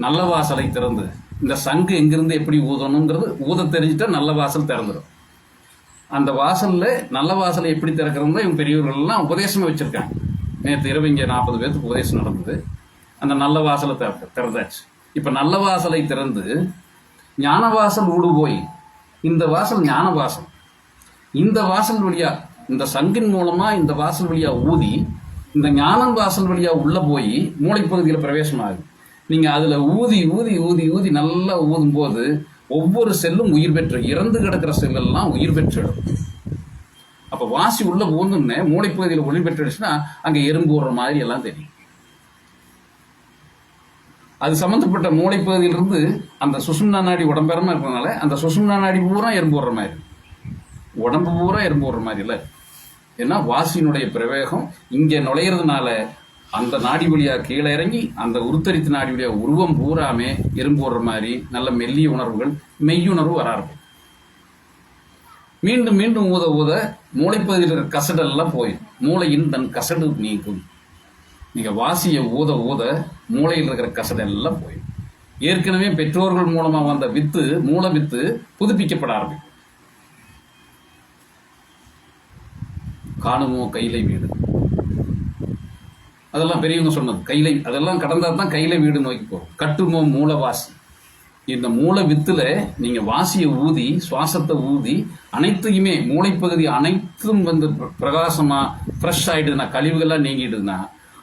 நல்ல வாசலை திறந்து இந்த சங்கு எங்கிருந்து எப்படி ஊதணுங்கிறது ஊத தெரிஞ்சுட்டா நல்ல வாசல் திறந்துடும் அந்த வாசலில் நல்ல வாசலை எப்படி திறக்கிறதுனா இவங்க பெரியவர்கள்லாம் எல்லாம் வச்சுருக்காங்க. நேற்று இரவு இங்கே நாற்பது பேருக்கு உபதேசம் நடந்தது. அந்த நல்ல வாசலை திற- திறந்தாச்சு. இப்போ நல்ல வாசலை திறந்து ஞான வாசல் ஊடு போய் இந்த வாசல் ஞான வாசல். இந்த வாசல் வழியா இந்த சங்கின் மூலமா இந்த வாசல் வழியா ஊதி இந்த ஞானம் வாசல் வழியா உள்ள போய் மூளைப்பகுதியில் பிரவேசமாகுது. நீங்க அதுல ஊதி ஊதி ஊதி ஊதி நல்லா ஊதும் போது ஒவ்வொரு செல்லும் உயிர் பெற்று இறந்து கிடக்கிற செல்லெல்லாம் உயிர் பெற்றிடும் அப்போ வாசி உள்ள ஊந்துன்னு மூளைப்பகுதியில் ஒளி பெற்றுடுச்சுன்னா அங்கே எறும்பு ஓடுற மாதிரி எல்லாம் தெரியும். அது சம்மந்தப்பட்ட மூளைப்பகுதியிலிருந்து அந்த சுசும்னா நாடி உடம்பெறமா இருக்கிறதுனால அந்த சுசும்னா நாடி பூரா எறும்பு ஓடுற மாதிரி. உடம்பு பூரா எறும்பு ஓடுற மாதிரி இல்லை. ஏன்னா வாசியினுடைய பிரவேகம் இங்கே நுழையிறதுனால அந்த நாடி வழியா கீழே இறங்கி அந்த உருத்தரித்த நாடி வழியா உருவம் பூராமே எறும்பு ஓடுற மாதிரி நல்ல மெல்லிய உணர்வுகள் மெய்யுணர்வு வர ஆரம்பிக்கும் மீண்டும் மீண்டும் ஊத ஊத மூளைப்பகுதியில் இருக்கிற கசடெல்லாம் போயிடும் மூளையின் தன் கசடு நீங்கும். நீங்கள் வாசிய ஊத ஊத மூளையில் இருக்கிற கசடெல்லாம் போயிடும் ஏற்கனவே பெற்றோர்கள் மூலமாக வந்த வித்து மூல வித்து புதுப்பிக்கப்பட ஆரம்பிக்கும். காணுமோ கையிலை வீடு. அதெல்லாம் பெரியவங்க சொன்னது. கையில அதெல்லாம் கடந்தால் தான் கையில வீடு நோக்கி போகும். கட்டுமோ மூலவாசி இந்த மூல வித்துல நீங்க வாசியை ஊதி சுவாசத்தை ஊதி அனைத்தையுமே மூளைப்பகுதி அனைத்தும் வந்து பிர- பிரகாசமா ஃப்ரெஷ் ஆயிடுதுன்னா கழிவுகள்லாம் நீங்கிடுதுன்னா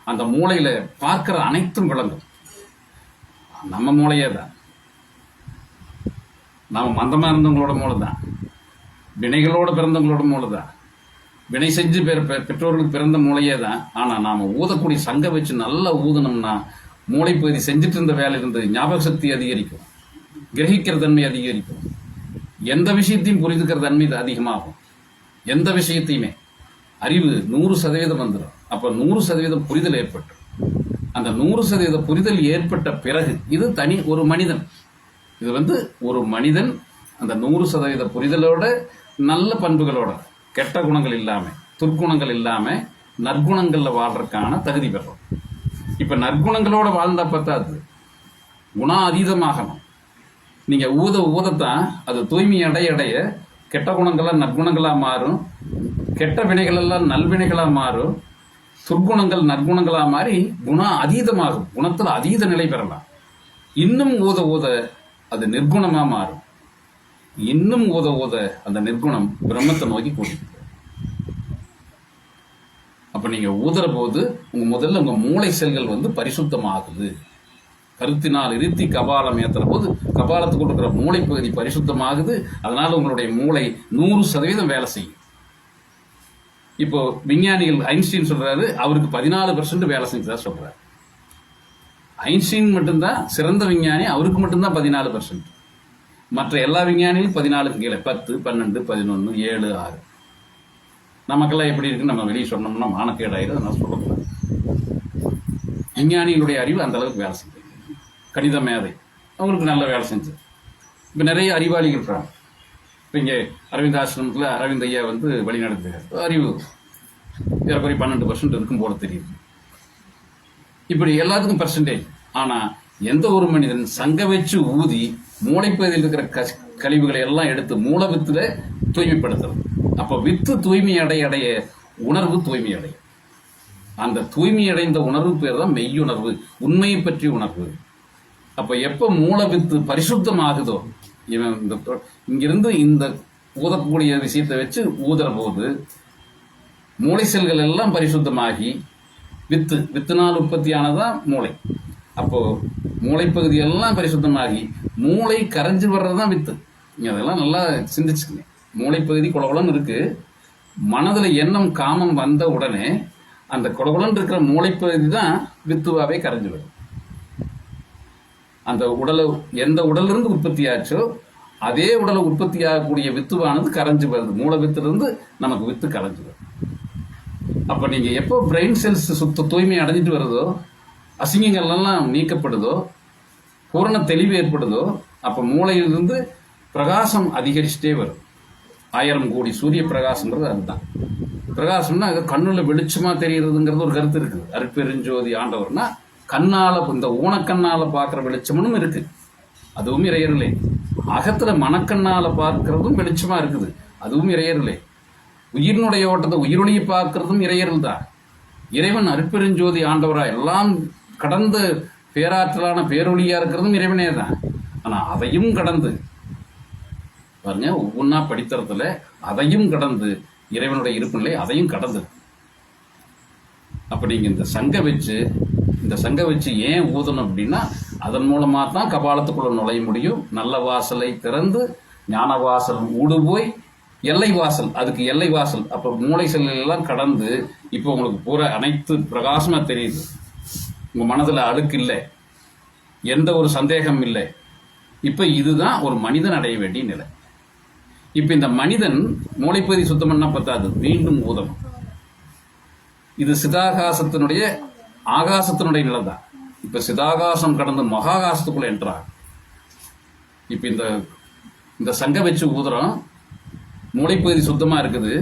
அந்த மூளையில பார்க்கிற அனைத்தும் விளங்கும். நம்ம மூளையே தான். நாம மந்தமா இருந்தவங்களோட மூளை தான் வினைகளோட பிறந்தவங்களோட மூளை தான் வினை செஞ்சு பெற பெ- பெற்றோர்களுக்கு பிறந்த மூளையே தான். ஆனால் நாம் ஊதக்கூடிய சங்க வச்சு நல்லா ஊதனோம்னா மூளைப்பகுதி செஞ்சுட்டு இருந்த வேலை இருந்து ஞாபக சக்தி அதிகரிக்கும். கிரகிக்கிற தன்மை அதிகரிக்கும். எந்த விஷயத்தையும் புரிந்துக்கிற தன்மை இது அதிகமாகும். எந்த விஷயத்தையுமே. அறிவு நூறு சதவீதம் வந்துடும். அப்போ நூறு சதவீதம் புரிதல் ஏற்பட்டு அந்த நூறு சதவீத புரிதல் ஏற்பட்ட பிறகு இது தனி ஒரு மனிதன். இது வந்து ஒரு மனிதன் அந்த நூறு சதவீத புரிதலோட நல்ல பண்புகளோட கெட்ட குணங்கள் இல்லாமல் துர்க்குணங்கள் இல்லாமல் நற்குணங்களில் வாழ்றதுக்கான தகுதி பெறும் நற்குணங்களோடு நற்குணங்களோட வாழ்ந்தா பத்தாது. குணாதீதமாகணும் நீங்கள் ஊத ஊதத்தான் அது தூய்மை அடைய அடைய கெட்ட குணங்கள்லாம் நற்குணங்களாக மாறும். கெட்ட வினைகள் எல்லாம் மாறும். துர்க்குணங்கள் நற்குணங்களாக மாறி குணா அதீதமாகும். குணத்தில் அதீத நிலை பெறலாம். இன்னும் ஊத ஊத அது நிர்குணமாக மாறும். இன்னும் ஊத ஊத அந்த நிர்குணம் பிரம்மத்தை நோக்கி கூட்டிட்டு அப்போ அப்ப நீங்க ஊதுற போது உங்க முதல்ல உங்க மூளை செல்கள் வந்து பரிசுத்தமாகுது. கருத்தினால் இருத்தி கபாலம் ஏற்றுற போது கபாலத்துக்கு கொடுக்குற மூளை பகுதி பரிசுத்தமாகுது. அதனால உங்களுடைய மூளை நூறு சதவீதம் வேலை செய்யும். இப்போ விஞ்ஞானிகள் ஐன்ஸ்டீன் சொல்றாரு அவருக்கு பதினாலு பர்சன்ட் வேலை செஞ்சதா சொல்றாரு. ஐன்ஸ்டீன் மட்டும்தான் சிறந்த விஞ்ஞானி அவருக்கு மட்டும்தான் பதினாலு பர்சன்ட் மற்ற எல்லா விஞ்ஞானிகளும் பதினாலுக்கு கீழே பத்து பன்னெண்டு பதினொன்று ஏழு ஆறு. நமக்கெல்லாம் எப்படி இருக்குன்னு நம்ம வெளியே சொன்னோம்னா மானக்கேடாயிரும் நான் சொல்லக்கூடாது விஞ்ஞானிகளுடைய அறிவு அந்த அளவுக்கு வேலை செஞ்சது. கணித மேதை. அவங்களுக்கு நல்ல வேலை செஞ்சது. இப்போ நிறைய அறிவாளிகள் இருக்கிறாங்க இப்போ இங்கே அரவிந்த் ஆசிரமத்தில் அரவிந்த் ஐயா வந்து வழிநடத்துகிறார் அறிவு அறிவு ஏறக்குறைய பன்னெண்டு பர்சன்ட் இருக்கும் போல தெரியுது. இப்படி எல்லாத்துக்கும் பர்சன்டேஜ் ஆனால் எந்த ஒரு மனிதன் சங்க வச்சு ஊதி மூளைப்பகுதியில் இருக்கிற கஷ் கழிவுகளை எல்லாம் எடுத்து மூல வித்துல தூய்மைப்படுத்துறது. அப்போ வித்து தூய்மை அடைய அடைய உணர்வு தூய்மை அடையும் அந்த தூய்மை அடைந்த உணர்வு பேர் தான் மெய்யுணர்வு உண்மையை பற்றிய உணர்வு. அப்போ எப்போ மூல வித்து பரிசுத்தமாகுதோ இவன் இந்த இங்கிருந்து இந்த ஊதக்கூடிய விஷயத்தை வச்சு ஊதுற போது மூளை செல்கள் எல்லாம் பரிசுத்தமாகி வித்து வித்தினால் உற்பத்தியானதான் மூளை. அப்போ மூளைப்பகுதி எல்லாம் பரிசுத்தமாகி மூளை கரைஞ்சு வர்றதுதான் வித்து. நீங்க அதெல்லாம் நல்லா சிந்திச்சுக்கங்க. மூளைப்பகுதி குளகுளம் இருக்கு. மனதுல எண்ணம் காமம் வந்த உடனே அந்த குளகுளம் இருக்கிற மூளைப்பகுதி தான் வித்துவாவே கரைஞ்சு வரும் அந்த உடலை எந்த உடலிருந்து உற்பத்தி ஆச்சோ அதே உடலை உற்பத்தி ஆகக்கூடிய வித்துவானது கரைஞ்சு வருது. மூளை வித்துலேருந்து நமக்கு வித்து கரைஞ்சு வரும். அப்போ நீங்க எப்போ பிரெயின் செல்ஸ் சுத்த தூய்மை அடைஞ்சிட்டு வருதோ அசிங்கங்கள் எல்லாம் நீக்கப்படுதோ பூரண தெளிவு ஏற்படுதோ அப்ப மூளையிலிருந்து பிரகாசம் அதிகரிச்சுட்டே வரும். ஆயிரம் கோடி சூரிய பிரகாசம்ன்றது அதுதான். பிரகாசம்னா அது கண்ணுல வெளிச்சமா தெரியுறதுங்கிறது ஒரு கருத்து இருக்குது. அருட்பெருஞ்சோதி ஆண்டவர்னா கண்ணால இந்த ஊனக்கண்ணால பார்க்குற வெளிச்சமும் இருக்கு. அதுவும் இறையர்களே. அகத்துல மனக்கண்ணால பார்க்கறதும் வெளிச்சமா இருக்குது. அதுவும் இறையர்களே. உயிரினுடைய ஓட்டத்தை உயிரொளியை பார்க்கறதும் இறையர்கள் தான் இறைவன் அருப்பெருஞ்சோதி ஆண்டவரா எல்லாம் கடந்து பேராற்றலான பேரொழியாக இருக்கிறதும் இறைவனே தான் ஆனால் அதையும் கடந்து பாருங்க ஒவ்வொன்றா படித்தறதுல அதையும் கடந்து இறைவனுடைய இருப்பில்லை அதையும் கடந்து. அப்போ நீங்கள் இந்த சங்க வச்சு இந்த சங்க வச்சு ஏன் ஊதணும் அப்படின்னா அதன் மூலமாக தான் கபாலத்துக்குள்ள நுழைய முடியும். நல்ல வாசலை திறந்து ஞான வாசல் ஊடு போய் எல்லை வாசல் அதுக்கு எல்லை வாசல் அப்போ மூளை செல்கள் கடந்து இப்போ உங்களுக்கு பூரா அனைத்து பிரகாசமாக தெரியுது. உங்கள் மனதில் அழுக்கு இல்லை. எந்த ஒரு சந்தேகம் இல்லை. இப்போ இதுதான் ஒரு மனிதன் அடைய வேண்டிய நிலை. இப்போ இந்த மனிதன் மூளைப்பகுதி சுத்தம் பண்ணால் பத்தாது மீண்டும் ஊதணும். இது சிதாகாசத்தினுடைய ஆகாசத்தினுடைய நிலை தான் இப்போ சிதாகாசம் கடந்து மகாகாசத்துக்குள்ளே என்றார் இப்போ இந்த இந்த சங்க வச்சு ஊதுறோம் மூளைப்பகுதி சுத்தமாக இருக்குது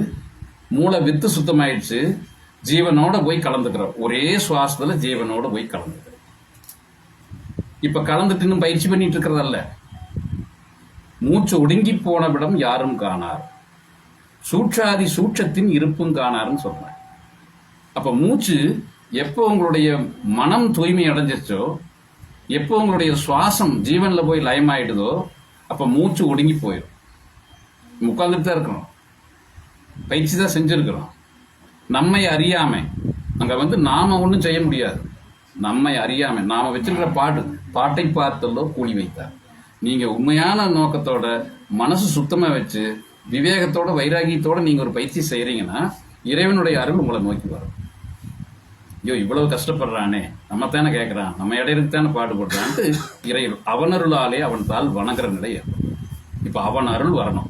மூளை வித்து சுத்தமாயிடுச்சு ஜீவனோட போய் கலந்துக்கிறோம் ஒரே சுவாசத்துல ஜீவனோட போய் கலந்துக்கிறோம் இப்ப கலந்துட்டு இன்னும் பயிற்சி பண்ணிட்டு இருக்கிறதல்ல. மூச்சு ஒடுங்கி போன விடம் யாரும் காணார். சூட்சாதி சூட்சத்தின் இருப்பும் காணாருன்னு சொல்றேன் அப்ப மூச்சு எப்போ உங்களுடைய மனம் தூய்மை அடைஞ்சிச்சோ எப்போ உங்களுடைய சுவாசம் ஜீவன்ல போய் லயமாயிடுதோ அப்ப மூச்சு ஒடுங்கி போயிடும் உட்காந்துட்டு தான் இருக்கிறோம் பயிற்சி தான் செஞ்சிருக்கிறோம். நம்மை அறியாம. அங்க வந்து நாம ஒன்றும் செய்ய முடியாது. நம்மை அறியாம. நாம வச்சிருக்கிற பாட்டு பாட்டை பார்த்தல்லோ கூலி வைத்தார். நீங்க உண்மையான நோக்கத்தோட மனசு சுத்தமா வச்சு விவேகத்தோட வைராகியத்தோட நீங்க ஒரு பயிற்சி செய்கிறீங்கன்னா இறைவனுடைய அருள் உங்களை நோக்கி வரும். ஐயோ இவ்வளவு கஷ்டப்படுறானே. நம்ம தானே கேட்கறான் நம்ம இடையிலுக்கு தானே பாடுபடுறான்ட்டு இறை அவனருளாலே அவன் தாள் வணங்குற நிலை ஏற்படும். இப்போ அவன் அருள் வரணும்.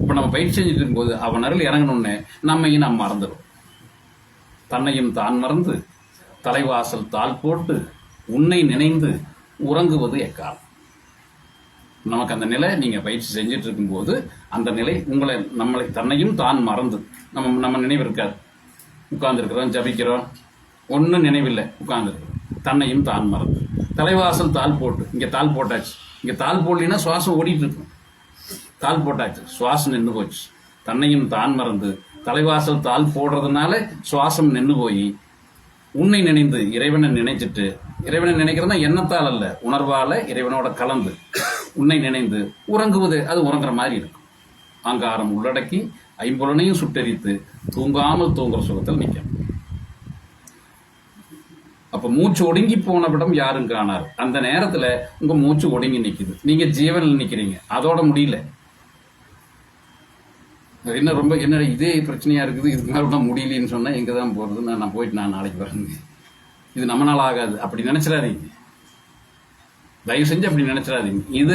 இப்போ நம்ம பயிற்சி செஞ்சுட்டு இருக்கும்போது அவன் அருள் இறங்கணும்னு நம்மையும் நம்ம மறந்துடும். தன்னையும் தான் மறந்து தலைவாசல் தாள் போட்டு உன்னை நினைந்து உறங்குவது எக்காலம்? நமக்கு அந்த நிலை நீங்கள் பயிற்சி செஞ்சுட்டு இருக்கும்போது அந்த நிலை உங்களை நம்மளை தன்னையும் தான் மறந்து நம்ம நம்ம நினைவு இருக்காது உட்கார்ந்துருக்கிறோம் ஜபிக்கிறோம். ஒன்றும் நினைவில்லை உட்கார்ந்துருக்கிறோம். தன்னையும் தான் மறந்து. தலைவாசல் தாள் போட்டு இங்கே தாள் போட்டாச்சு. இங்கே தாள் போடலினா சுவாசம் ஓடிட்டு இருக்கும் தாள் போட்டாச்சு சுவாசம் நின்று போச்சு. தன்னையும் தான் மறந்து தலைவாசல் தாள் போடுறதுனால சுவாசம் நின்று போய் உன்னை நினைந்து இறைவனை நினைச்சிட்டு இறைவனை நினைக்கிறதா எண்ணத்தால் அல்ல உணர்வால இறைவனோட கலந்து உன்னை நினைந்து உறங்குவது அது உறங்குற மாதிரி இருக்கும். அங்காரம் உள்ளடக்கி ஐம்புலனையும் சுட்டெரித்து தூங்காமல் தூங்குற சுகத்தில் நிற்கும் அப்ப மூச்சு ஒடுங்கி போனவிடம் யாரும் காணார் அந்த நேரத்துல உங்க மூச்சு ஒடுங்கி நிக்குது. நீங்க ஜீவனில் நிற்கிறீங்க அதோட முடியல. என்ன ரொம்ப என்ன இதே பிரச்சனையா இருக்குது இதுக்கு மேல விட முடியலன்னு சொன்னா எங்கே தான் போகிறது நான் நான் போயிட்டு நான் நாளைக்கு வரேங்க இது நம்ம நாள் ஆகாது. அப்படி நினைச்சிடாதீங்க. தயவு செஞ்சு அப்படி நினைச்சிடாதீங்க. இது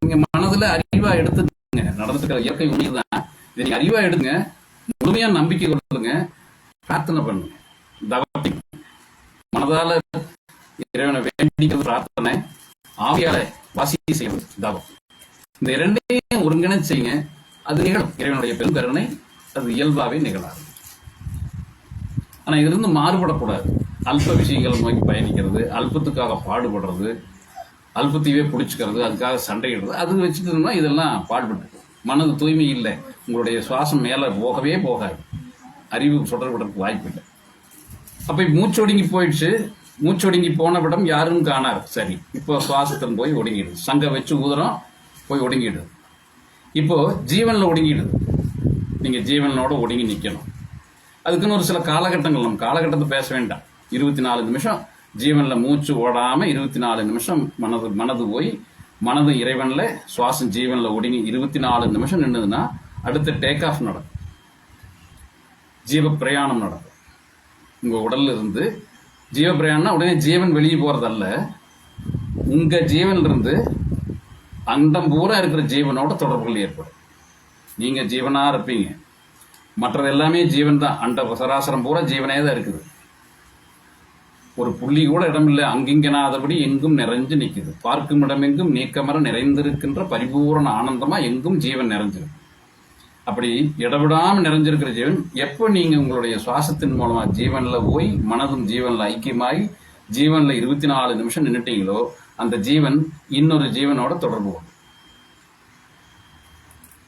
நீங்கள் மனதுல அறிவா எடுத்துக்கங்க. நடந்துக்கிற இயற்கை இயற்கை உண்மைதான். இதை நீங்க அறிவா எடுங்க. முழுமையா நம்பிக்கை கொள்ளுங்க. பிரார்த்தனை பண்ணுங்க. தவத்தி மனதால் இறைவனை வேண்டிக்கிறது பிரார்த்தனை ஆவியால வாசி செய்யணும் தவம். இந்த இரண்டையும் ஒருங்கிணைச்சிங்க செய்யுங்க. அது நிகழும். இறைவனுடைய பெருங்கருணை அது இயல்பாகவே நிகழாது. ஆனால் இதிலிருந்து மாறுபடக்கூடாது. அல்ப விஷயங்களை நோக்கி பயணிக்கிறது அல்பத்துக்காக பாடுபடுறது அல்பத்தையே பிடிச்சிக்கிறது அதுக்காக சண்டையிடுறது அது வச்சுட்டு இதெல்லாம் பாடுபட்டு. மனது தூய்மை இல்லை. உங்களுடைய சுவாசம் மேலே போகவே போகாது. அறிவு சுடர்படுறதுக்கு வாய்ப்பு இல்லை. அப்போ மூச்சு ஒடுங்கி போயிடுச்சு. மூச்சு ஒடுங்கி போன விடம் யாரும் காணார் சரி இப்போ சுவாசத்தின் போய் ஒடுங்கிடுது. சங்க வச்சு ஊதுறோம் போய் ஒடுங்கிடுது. இப்போ ஜீவனில் ஒடுங்கிடுது நீங்கள் ஜீவனோட ஒடுங்கி நிற்கணும் அதுக்குன்னு ஒரு சில காலகட்டங்கள் நம்ம காலகட்டத்தை பேச வேண்டாம். இருபத்தி நாலு நிமிஷம் ஜீவனில் மூச்சு ஓடாமல் இருபத்தி நாலு நிமிஷம் மனது மனது போய் மனது இறைவனில் சுவாசம் ஜீவனில் ஒடுங்கி இருபத்தி நாலு நிமிஷம் நின்றுதுன்னா அடுத்த டேக் ஆஃப் நடக்கும். ஜீவ பிரயாணம் நடக்கும். உங்கள் உடல்ல இருந்து ஜீவ பிரயாணம்னா உடனே ஜீவன் வெளியே போகிறதல்ல உங்கள் ஜீவன்லேருந்து அண்டம் பூரா இருக்கிற ஜீவனோட தொடர்புகள் ஏற்படும். நீங்க ஜீவனா இருப்பீங்க. மற்றது எல்லாமே ஜீவன் தான் அண்ட சராசரம் பூரா ஜீவனே தான் இருக்குது. ஒரு புள்ளி கூட இடமில்லை அங்கிங்கனாதபடி எங்கும் நிறைஞ்சு நிற்குது பார்க்கும் இடமெங்கும் நீக்கமர நிறைந்திருக்கின்ற பரிபூரண ஆனந்தமா எங்கும் ஜீவன் நிறைஞ்சிருக்கு அப்படி இடவிடாம நிறைஞ்சிருக்கிற ஜீவன் எப்போ நீங்க உங்களுடைய சுவாசத்தின் மூலமா ஜீவன்ல போய் மனதும் ஜீவன்ல ஐக்கியமாகி ஜீவன்ல இருபத்தி நாலு நிமிஷம் நின்றுட்டீங்களோ அந்த ஜீவன் இன்னொரு ஜீவனோட தொடர்பு கொண்டு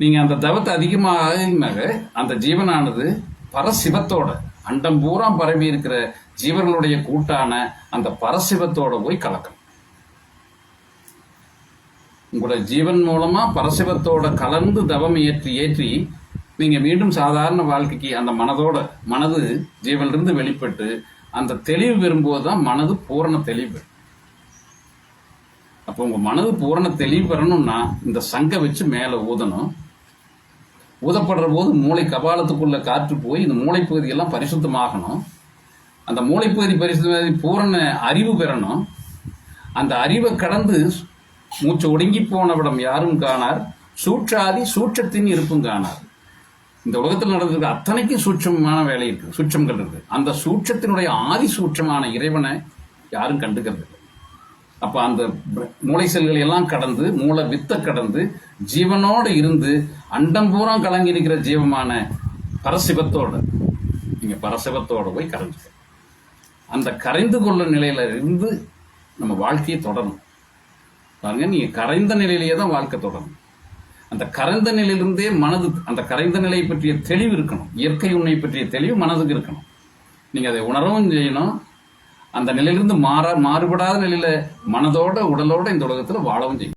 நீங்க அந்த தவத்தை அதிகமாக அந்த ஜீவனானது பரசிவத்தோட அண்டம் பூரா பரவி இருக்கிற ஜீவர்களுடைய கூட்டான அந்த பரசிவத்தோட போய் கலக்கும். உங்களோட ஜீவன் மூலமா பரசிவத்தோட கலந்து தவம் ஏற்றி ஏற்றி நீங்க மீண்டும் சாதாரண வாழ்க்கைக்கு அந்த மனதோட மனது ஜீவனிலிருந்து வெளிப்பட்டு அந்த தெளிவு பெறும்போது தான் மனது பூரண தெளிவு. அப்போ உங்க மனது பூரண தெளிவு பெறணும்னா இந்த சங்கை வச்சு மேலே ஊதணும். ஊதப்படுற போது மூளை கபாலத்துக்குள்ள காற்று போய் இந்த மூளைப்பகுதியெல்லாம் பரிசுத்தமாகணும். அந்த மூளைப்பகுதி பரிசுத்த பூரண அறிவு பெறணும். அந்த அறிவை கடந்து மூச்சு ஒடுங்கி போனவிடம் யாரும் காணார். சூற்றாதி சூற்றத்தின் இருப்பும் காணார். இந்த உலகத்தில் நடந்திருக்க அத்தனைக்கும் சூட்சமான வேலை இருக்கு. சூட்சங்கள் இருக்கு அந்த சூட்சத்தினுடைய ஆதி சூட்சமான இறைவனை யாரும் கண்டுக்கிறது அப்ப அந்த மூளை செல்கள் எல்லாம் கடந்து மூளை வித்த கடந்து ஜீவனோடு இருந்து அண்டம் பூரா கலங்கி இருக்கிற ஜீவமான பரசிவத்தோட நீங்க பரசிவத்தோடு போய் கரைஞ்சு அந்த கரைந்து கொள்ள நிலையில இருந்து நம்ம வாழ்க்கையை தொடரணும். பாருங்க நீங்க கரைந்த நிலையிலேயே தான் வாழ்க்கை தொடரணும். அந்த கரைந்த நிலையிலிருந்தே மனது அந்த கரைந்த நிலையை பற்றிய தெளிவு இருக்கணும். இயற்கை உண்மை பற்றிய தெளிவு மனதுக்கு இருக்கணும். நீங்க அதை உணரவும் செய்யணும். அந்த நிலையிலிருந்து மாற மாறுபடாத நிலையில மனதோட உடலோட இந்த உலகத்துல வாழவும் செய்யும்.